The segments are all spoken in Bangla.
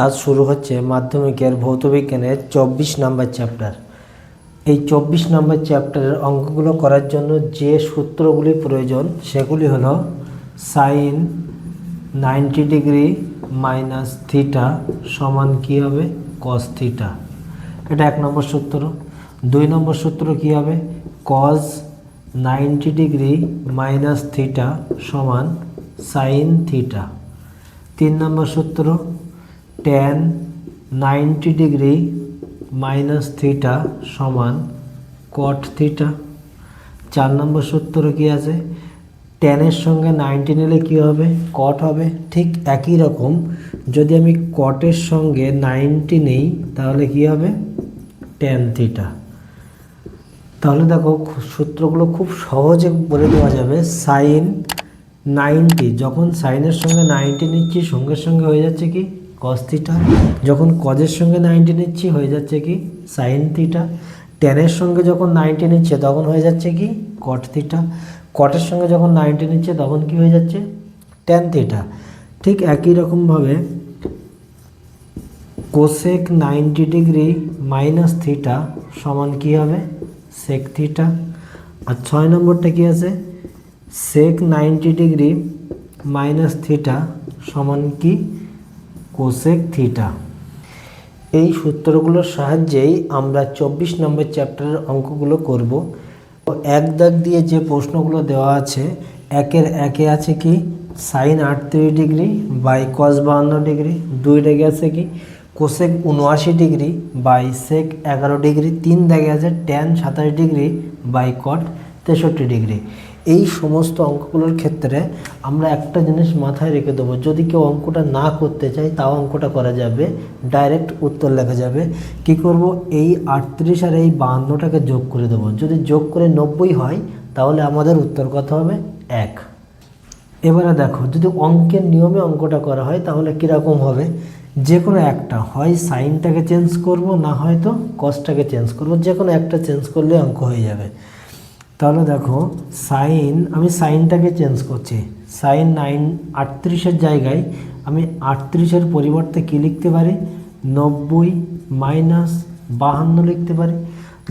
আজ শুরু হচ্ছে মাধ্যমিকের ভৌতবিজ্ঞানের চব্বিশ নাম্বার চ্যাপ্টার। এই চব্বিশ নাম্বার চ্যাপ্টারের অঙ্কগুলো করার জন্য যে সূত্রগুলি প্রয়োজন সেগুলি হলো sine ninety degree minus theta সমান কী হবে? কস থিটা এটা এক নম্বর সূত্র। দুই নম্বর সূত্র কী হবে? Cos ninety degree minus theta সমান সাইন থিটা তিন নম্বর সূত্র tan ninety degree minus theta সমান কট থিটা চার নম্বর সূত্র কি আছে? ট্যানের সঙ্গে নাইনটি নিলে কী হবে? কট হবে। ঠিক একই রকম। যদি আমি কটের সঙ্গে নাইনটি নেই, তাহলে কি হবে? ট্যান থিটা তাহলে দেখো সূত্রগুলো খুব সহজে বলে দেওয়া যাবে। সাইন নাইনটি যখন সাইনের সঙ্গে নাইনটি নিচ্ছি, সঙ্গে সঙ্গে হয়ে যাচ্ছে কি? কস যখন কজের সঙ্গে নাইনটি নিচ্ছি হয়ে যাচ্ছে কি সাইন থিটা টেনের সঙ্গে যখন নাইনটি নিচ্ছে তখন হয়ে যাচ্ছে কি কট থিটা কটের সঙ্গে যখন নাইনটি নিচ্ছে তখন কি হয়ে যাচ্ছে ট্যান থিটা ঠিক একই রকমভাবে cosec ninety degree minus theta সমান কী হবে সেক থিটা আর ছয় নম্বরটা কী আছে sec ninety degree minus theta সমান কি কোসেক থিটা এই সূত্রগুলোর সাহায্যেই আমরা চব্বিশ নম্বর চ্যাপ্টারের অঙ্কগুলো করব। এক দাগ দিয়ে যে প্রশ্নগুলো দেওয়া আছে, একের একে আছে কি? সাইন আটত্রিশ ডিগ্রি বাই কস বাহান্ন ডিগ্রি। দুই দাগে আছে কি? কোসেক উনআশি ডিগ্রি বাই সেক এগারো ডিগ্রি। তিন দাগে আছে ট্যান সাতাশ ডিগ্রি বাই কট তেষট্টি ডিগ্রি। এই সমস্ত অঙ্কগুলোর ক্ষেত্রে আমরা একটা জিনিস মাথায় রেখে দেবো। যদি কেউ অঙ্কটা না করতে চায়, তাও অঙ্কটা করা যাবে। ডাইরেক্ট উত্তর লেখা যাবে। কি করব? এই আটত্রিশ আর এই বাহান্নটাকে যোগ করে দেবো। যদি যোগ করে নব্বই হয়, তাহলে আমাদের উত্তর কত হবে? এক। এবারে দেখো, যদি অঙ্কের নিয়মে অঙ্কটা করা হয়, তাহলে কীরকম হবে? যে কোনো একটা। হয় সাইনটাকে চেঞ্জ করব, না হয়তো কসটাকে চেঞ্জ করব। যে কোনো একটা চেঞ্জ করলে অঙ্ক হয়ে যাবে। তাহলে দেখো, সাইন, আমি সাইনটাকে চেঞ্জ করছি। সাইন নাইন আটত্রিশের জায়গায় আমি আটত্রিশের পরিবর্তে কী লিখতে পারি? নব্বই মাইনাস বাহান্ন লিখতে পারি।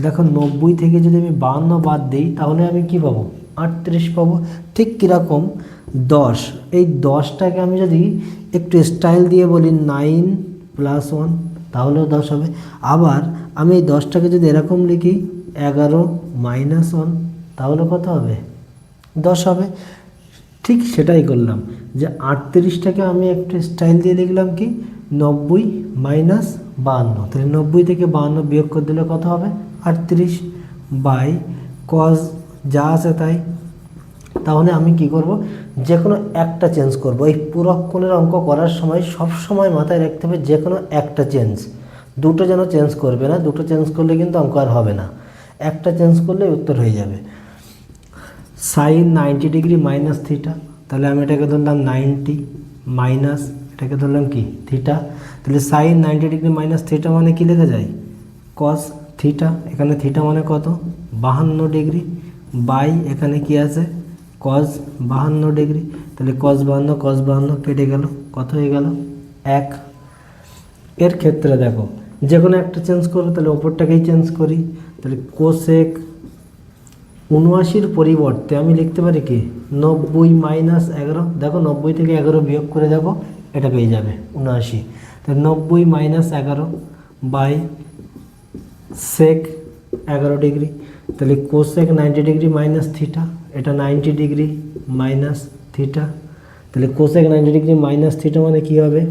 দেখো, নব্বই থেকে যদি আমি বাহান্ন বাদ দিই, তাহলে আমি কি পাবো? আটত্রিশ পাবো। ঠিক কীরকম? দশ। এই দশটাকে আমি যদি একটু স্টাইল দিয়ে বলি নাইন প্লাস ওয়ান তাহলেও দশ হবে। আবার আমি এই দশটাকে যদি এরকম লিখি, এগারো মাইনাস ওয়ান তাহলে কত হবে? দশ হবে। ঠিক সেটাই করলাম যে আটত্রিশটাকে আমি একটু স্টাইল দিয়ে লিখলাম কি? নব্বই মাইনাস বাহান্ন। তাহলে নব্বই থেকে বাহান্ন বিয়োগ করে দিলে কত হবে? আটত্রিশ বাই কজ যা আছে তাই। তাহলে আমি কি করব? যে কোনো একটা চেঞ্জ করব। এই পুরক্ষণের অঙ্ক করার সময় সব সময় মাথায় রাখতে হবে যে কোনো একটা চেঞ্জ দুটো যেন চেঞ্জ করবে না, দুটো চেঞ্জ করলে কিন্তু অঙ্ক আর হবে না। একটা চেঞ্জ করলে উত্তর হয়ে যাবে। Sine ninety degree minus theta তাহলে আমি এটাকে ধরলাম নাইনটি মাইনাস এটাকে ধরলাম কি? থিটা তাহলে sine ninety degree minus theta মানে কি লেখা যায়? কস থিটা এখানে থিটা মানে কত? বাহান্ন ডিগ্রি বাই এখানে কি আছে? কস বাহান্ন ডিগ্রি তাহলে কস বাহান্ন কস বাহান্ন কেটে গেল, কত হয়ে গেল? এক। এর ক্ষেত্রে দেখো যে কোনো একটা চেঞ্জ করব তাহলে ওপরটাকেই চেঞ্জ করি, তাহলে কোসেক উনআশির পরিবর্তে আমি লিখতে পারি কি? নব্বই মাইনাস এগারো। দেখো নব্বই থেকে এগারো বিয়োগ করে দেখো, এটা পেয়ে যাবে উনআশি তাহলে নব্বই মাইনাস এগারো বাই সেক এগারো ডিগ্রি তাহলে cosec ninety degree minus theta এটা নাইনটি ডিগ্রি মাইনাস থিটা তাহলে cosec ninety degree minus theta মানে কী হবে?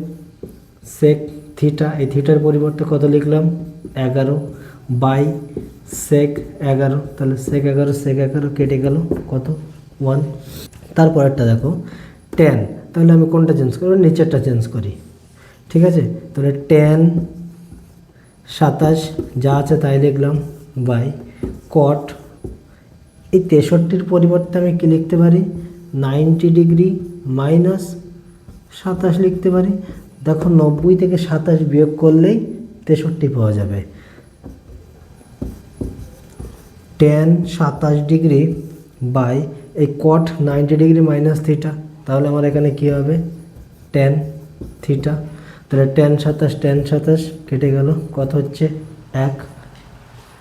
সেক থিটা এই থিটার পরিবর্তে কত লিখলাম? এগারো বাই সেক এগারো, তাহলে সেক এগারো সেক এগারো কেটে গেল কত? ওয়ান তারপরেরটা দেখো টেন তাহলে আমি কোনটা চেঞ্জ করব? নিচেরটা চেঞ্জ করি। ঠিক আছে? তাহলে টেন সাতাশ, যা আছে তাই লিখলাম বাই। কট এই তেষট্টির পরিবর্তে আমি কী লিখতে পারি? নাইনটি ডিগ্রি মাইনাস সাতাশ লিখতে পারি। দেখো নব্বই থেকে সাতাশ বিয়োগ করলেই তেষট্টি পাওয়া যাবে। টেন সাতাশ ডিগ্রি বাই এই cot ninety degree minus theta তাহলে আমার এখানে কী হবে? টেন থিটা তাহলে টেন সাতাশ টেন সাতাশ কেটে গেল, কত হচ্ছে? এক।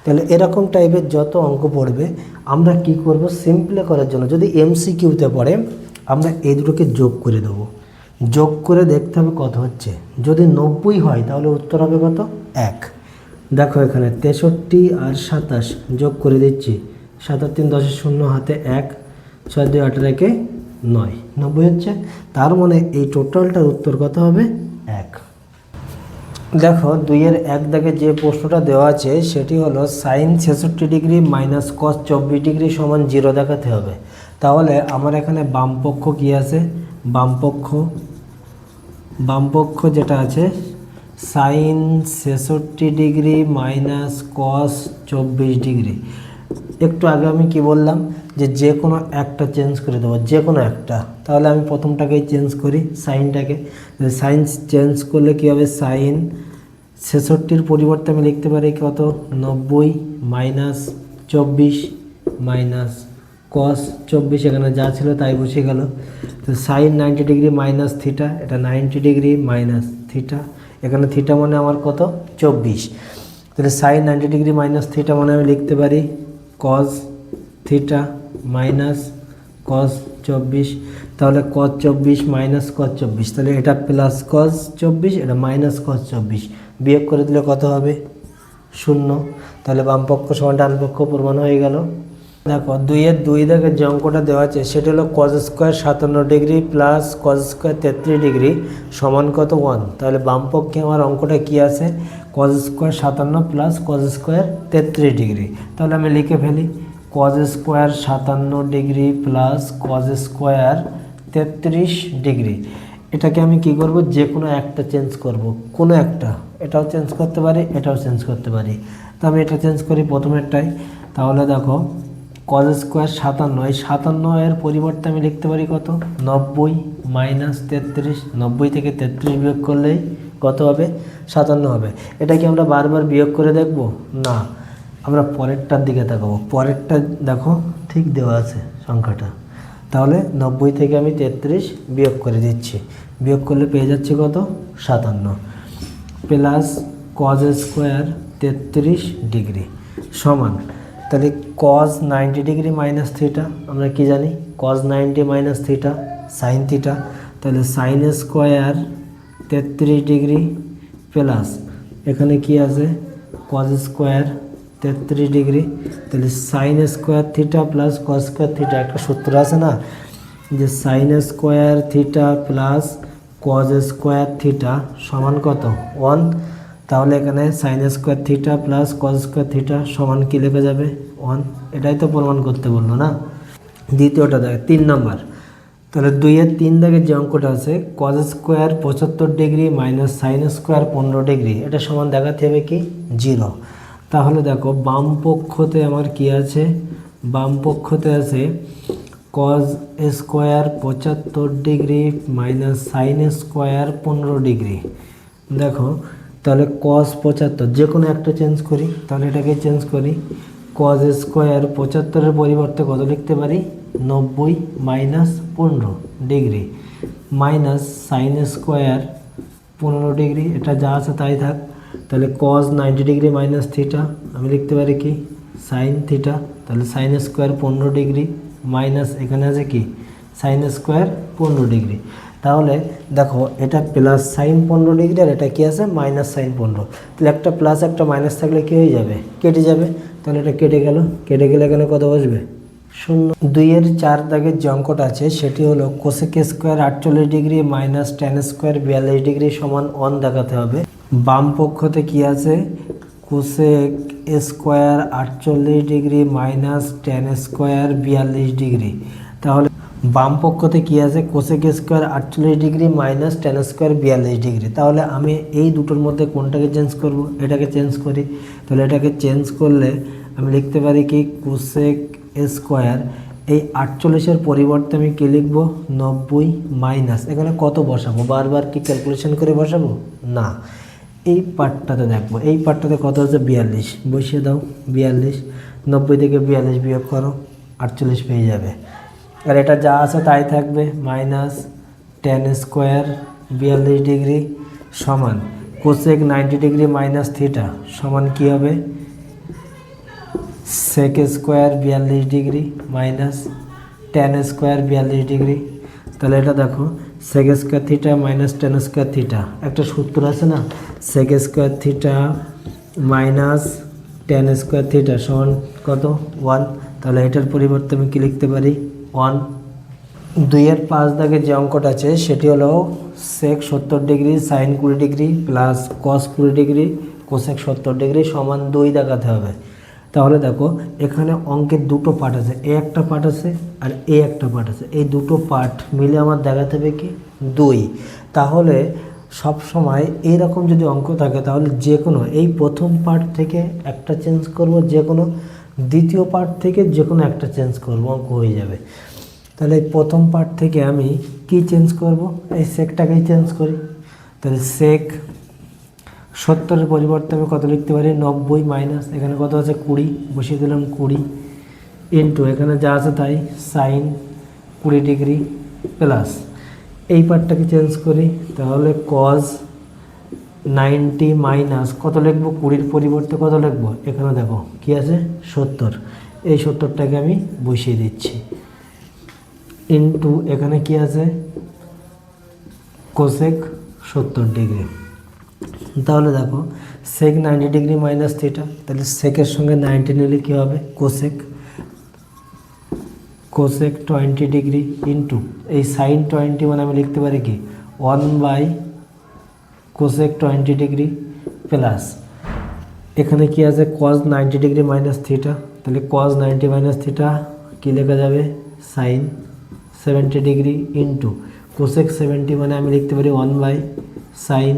তাহলে এরকম টাইপের যত অঙ্ক পড়বে, আমরা কি করব? সিম্পলে করার জন্য, যদি এমসি কিউতে পড়ে, আমরা এই দুটোকে যোগ করে দেবো। যোগ করে দেখতে হবে কত হচ্ছে। যদি নব্বই হয়, তাহলে উত্তর হবে কত? এক। দেখো এখানে তেষট্টি আর সাতাশ যোগ করে দিচ্ছি। সাতাশ তিন দশের শূন্য, হাতে এক, ছয় দুই আটের একে নয়। নব্বই হচ্ছে? তার মানে এই টোটালটার উত্তর কত হবে? এক। দেখো দুইয়ের এক দাগে যে প্রশ্নটা দেওয়া আছে, সেটি হলো সাইন ছেষট্টি ডিগ্রি মাইনাস কস চব্বিশ ডিগ্রি সমান জিরো দেখাতে হবে। তাহলে আমার এখানে বামপক্ষ কি আছে? বামপক্ষ বামপক্ষ যেটা আছে সাইন ছেষট্টি ডিগ্রি মাইনাস কস চব্বিশ ডিগ্রি। একটু আগে আমি কি বললাম যে যে কোনো একটা চেঞ্জ করে দেবো যে কোনো একটা। তাহলে আমি প্রথমটাকেই চেঞ্জ করি সাইনটাকে। সাইন চেঞ্জ করলে কী হবে? সাইন ছেষট্টির পরিবর্তে আমি লিখতে পারি কত? নব্বই মাইনাস চব্বিশ মাইনাস কস চব্বিশ, এখানে যা ছিল তাই বসে গেল। তো sine ninety degree minus theta, এটা নাইনটি ডিগ্রি মাইনাস থিটা। এখানে থিটা মানে আমার কত? চব্বিশ। তাহলে sine ninety degree minus theta মানে আমি লিখতে পারি কস থিটা মাইনাস কস চব্বিশ। তাহলে কস চব্বিশ মাইনাস কস চব্বিশ। তাহলে এটা প্লাস কজ চব্বিশ, এটা মাইনাস কস চব্বিশ। বিয়োগ করে দিলে কত হবে? শূন্য। তাহলে বামপক্ষ সমান ডান পক্ষ প্রমাণ হয়ে গেল দেখো, দুইয়ের দুই দাগের যে অঙ্কটা দেওয়া আছে, সেটা হলো কজ স্কোয়ার সাতান্ন ডিগ্রি প্লাস কজ স্কোয়ার তেত্রিশ ডিগ্রি সমান কত ওয়ান তাহলে বামপক্ষে আমার অঙ্কটা কি আছে? কজ স্কোয়ার সাতান্ন প্লাস কজ স্কোয়ার তেত্রিশ ডিগ্রি। তাহলে আমি লিখে ফেলি কজ স্কোয়ার সাতান্ন ডিগ্রি প্লাস কজ স্কোয়ার তেত্রিশ ডিগ্রি। এটাকে আমি কি করব? যে কোনো একটা চেঞ্জ করব। কোনো একটা। এটাও চেঞ্জ করতে পারি, এটাও চেঞ্জ করতে পারি। তো আমি এটা চেঞ্জ করি প্রথমেরটাই। তাহলে দেখো কজ স্কোয়ার সাতান্ন, এই সাতান্ন এর পরিবর্তে আমি লিখতে পারি কত? নব্বই মাইনাস তেত্রিশ, নব্বই থেকে তেত্রিশ বিয়োগ করলেই কত হবে? সাতান্ন হবে। এটা কি আমরা বারবার বিয়োগ করে দেখব? না। আমরা পরেরটার দিকে তাকাবো। পরেরটা দেখো, ঠিক দেওয়া আছে সংখ্যাটা। তাহলে নব্বই থেকে আমি তেত্রিশ বিয়োগ করে দিচ্ছি। বিয়োগ করলে পেয়ে যাচ্ছি কত? সাতান্ন। প্লাস কজ স্কোয়ার তেত্রিশ ডিগ্রি। সমান। তাহলে cos ninety degree minus theta আমরা কি জানি? Cos ninety minus theta sine theta তাহলে সাইন স্কোয়ার তেত্রিশ ডিগ্রি প্লাস এখানে কি আছে? কজ স্কোয়ার তেত্রিশ ডিগ্রি তাহলে sine square theta plus cos square theta একটা সূত্র আছে না? যে sine square theta plus cos square theta সমান কত? ওয়ান তাহলে এখানে sine square theta plus cos square theta সমান কী লেখা যাবে? ওয়ান এটাই তো প্রমাণ করতে বলল না? দ্বিতীয়টা দেখ, তিন নম্বর। তাহলে দুইয়ের তিন দাগের যে অঙ্কটা আছে কজ স্কোয়ার পঁচাত্তর ডিগ্রি মাইনাস সাইন স্কোয়ার পনেরো ডিগ্রি এটা সমান দেখাতে হবে কি? জিরো তাহলে দেখো, বাম পক্ষতে আমার কি আছে? বাম পক্ষতে আছে কজ স্কোয়ার পঁচাত্তর ডিগ্রি মাইনাস সাইন স্কোয়ার পনেরো ডিগ্রি দেখো তাহলে কস পঁচাত্তর যে কোনো একটা চেঞ্জ করি, তাহলে এটাকে চেঞ্জ করি কজ স্কোয়ার পঁচাত্তরের পরিবর্তে কত লিখতে পারি? নব্বই মাইনাস পনেরো ডিগ্রি মাইনাস সাইন স্কোয়ার পনেরো ডিগ্রি এটা যা আছে তাই থাক। তাহলে cos ninety degree minus theta আমি লিখতে পারি কি? সাইন থিটা তাহলে সাইন স্কোয়ার পনেরো ডিগ্রি মাইনাস এখানে আছে কি? সাইন স্কোয়ার পনেরো ডিগ্রি তাহলে দেখো, এটা প্লাস সাইন পনেরো ডিগ্রি আর এটা কী আছে? মাইনাস সাইন পনেরো। তাহলে একটা প্লাস একটা মাইনাস থাকলে কী হয়ে যাবে? কেটে যাবে। তাহলে এটা কেটে গেল। কেটে গেলে এখানে কত বসবে? শূন্য। দুইয়ের চার দাগের যে অঙ্কটা আছে, সেটি হলো কোসেক স্কোয়ার আটচল্লিশ ডিগ্রি মাইনাস টেন স্কোয়ার বিয়াল্লিশ ডিগ্রি সমান ওয়ান দেখাতে হবে। বাম পক্ষতে কী আছে? কোসেক স্কোয়ার আটচল্লিশ ডিগ্রি মাইনাস টেন স্কোয়ার বিয়াল্লিশ ডিগ্রি। তাহলে বাম পক্ষতে কি আছে? কোসেক স্কোয়ার আটচল্লিশ ডিগ্রি মাইনাস টেন স্কোয়ার বিয়াল্লিশ ডিগ্রি। তাহলে আমি এই দুটোর মধ্যে কোনটাকে চেঞ্জ করব? এটাকে চেঞ্জ করি। তাহলে এটাকে চেঞ্জ করলে আমি লিখতে পারি কি? কোসেক স্কোয়ার এই আটচল্লিশের পরিবর্তে আমি কী লিখব? নব্বই মাইনাস। এখানে কত বসাবো? বারবার কি ক্যালকুলেশন করে বসাবো? না। এই পার্টটাতে দেখব। এই পার্টটাতে কত হচ্ছে বিয়াল্লিশ। বসিয়ে দাও। বিয়াল্লিশ। নব্বই থেকে বিয়াল্লিশ বিয়োগ করো। আটচল্লিশ পেয়ে যাবে। আর এটা যা আছে তাই থাকবে মাইনাস টেন স্কোয়ার বিয়াল্লিশ ডিগ্রি সমান। Cosec ninety degree minus theta সমান কি হবে? সেক স্কোয়ার বিয়াল্লিশ ডিগ্রি মাইনাস টেন স্কোয়ার বিয়াল্লিশ ডিগ্রি তাহলে এটা দেখো sec square theta minus tan square theta একটা সূত্র আছে না? Sec square theta minus tan square theta সমান কত? ওয়ান তাহলে এটার পরিবর্তে আমি কি লিখতে পারি? ওয়ান। দুইয়ের পাঁচ দাগে যে অঙ্কটা আছে, সেটি হলো সেক সত্তর ডিগ্রি সাইন কুড়ি ডিগ্রি প্লাস কস কুড়ি ডিগ্রি কোসেক সত্তর ডিগ্রি সমান দুই দেখাতে হবে। তাহলে দেখো, এখানে অঙ্কের দুটো পার্ট আছে, এ একটা পার্ট আছে আর এ একটা পার্ট আছে। এই দুটো পার্ট মিলে আমার দেখাতে হবে কি? দুই। তাহলে সব সময় এইরকম যদি অঙ্ক থাকে, তাহলে যে কোনো এই প্রথম পার্ট থেকে একটা চেঞ্জ করব যে কোনো দ্বিতীয় পার্ট থেকে যে কোনো একটা চেঞ্জ করব, অঙ্ক হয়ে যাবে। তাহলে প্রথম পার্ট থেকে আমি কি চেঞ্জ করব? এই সেকটাকেই চেঞ্জ করি। তাহলে সেক সত্তরের পরিবর্তে আমি কত লিখতে পারি? নব্বই মাইনাস এখানে কত আছে? কুড়ি, বসিয়ে দিলাম কুড়ি ইন্টু এখানে যা আছে তাই সাইন কুড়ি ডিগ্রি প্লাস এই পার্টটাকে চেঞ্জ করি, তাহলে কজ নাইনটি মাইনাস, কত লিখব? কুড়ির পরিবর্তে কত লিখব? এখানে দেখো, কি আছে? সত্তর। এই সত্তরটাকে আমি বসিয়ে দিচ্ছি। ইন্টু এখানে কি আছে? কোসেক সত্তর ডিগ্রি। তাহলে দেখো sec ninety degree minus theta তাহলে সেকের সঙ্গে নাইনটি নিলে কী হবে? Cosec cosec twenty degree into এই সাইন টোয়েন্টি মানে আমি লিখতে পারি কি? One by cosec twenty degree plus. এখানে কি আছে? Cos ninety degree minus theta তাহলে কজ নাইনটি মাইনাস থিটা কী লেখা যাবে? Sine seventy degree into cosec seventy মানে আমি লিখতে পারি one by sine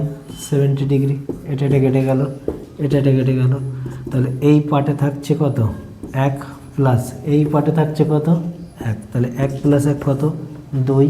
seventy degree. এটা এটা কেটে গেল, এটা এটা কেটে গেল। তাহলে এই পার্টে থাকছে কত? এক প্লাস এই পার্টে থাকছে কত? এক। তাহলে এক প্লাস এক কত? দুই।